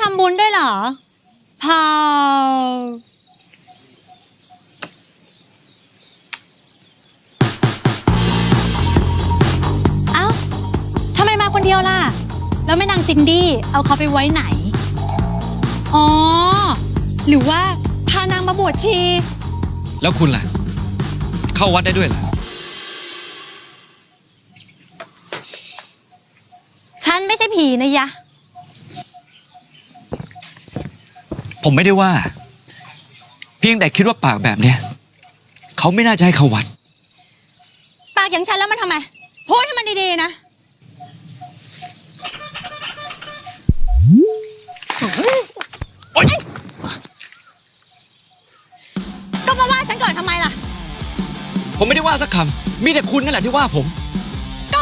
ทำบุญด้วยเหรอพาวเอ้าทำไมมาคนเดียวล่ะ แล้วแม่นางซินดี้เอาเขาไปไว้ไหน อ๋อ หรือว่าพานางมาบวชชี แล้วคุณล่ะ เข้าวัดได้ด้วยเหรอฉันไม่ใช่ผีนะยะ ผมไม่ได้ว่า เพียงแต่คิดว่าปากแบบเนี้ยเขาไม่น่าจะให้เข้าวัด ปากอย่างฉันแล้วมันทำไมพูดให้มันดีๆนะโอ๊ยก็มาว่าฉันก่อนทำไมล่ะ ผมไม่ได้ว่าสักคำมีแต่คุณนั่นแหละที่ว่าผม ก็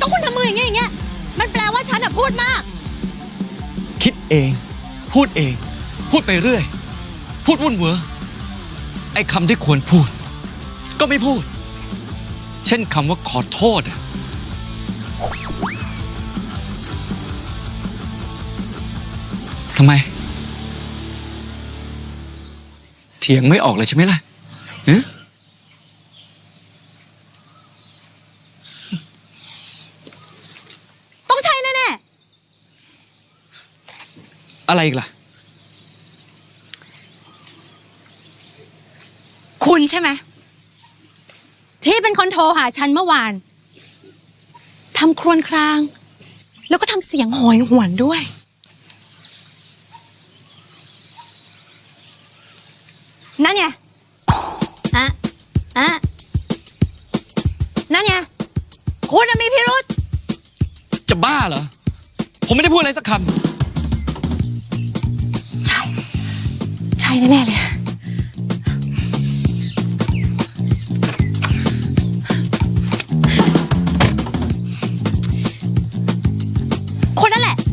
ก็คุณทำมืออย่างเงี้ยอย่างเงี้ยมันแปลว่าฉันอะพูดมาก คิดเอง พูดเอง พูดไปเรื่อย พูดวุ่นเวอไอ้คำที่ควรพูด ก็ไม่พูด เช่นคำว่าขอโทษอะทำไม เถียงไม่ออกเลยใช่ไหมล่ะฮะต้องใช่แน่อะไรอีกล่ะ คุณใช่ไหมที่เป็นคนโทรหาฉันเมื่อวานทำครวญคราง แล้วก็ทำเสียงโหอยหวนด้วย นั่นไงอะอะนั่นไงคุณน่ะมีพิรุษจะบ้าเหรอ ผมไม่ได้พูดอะไรสักคำ ใช่ ใช่แน่ๆเลย 快来来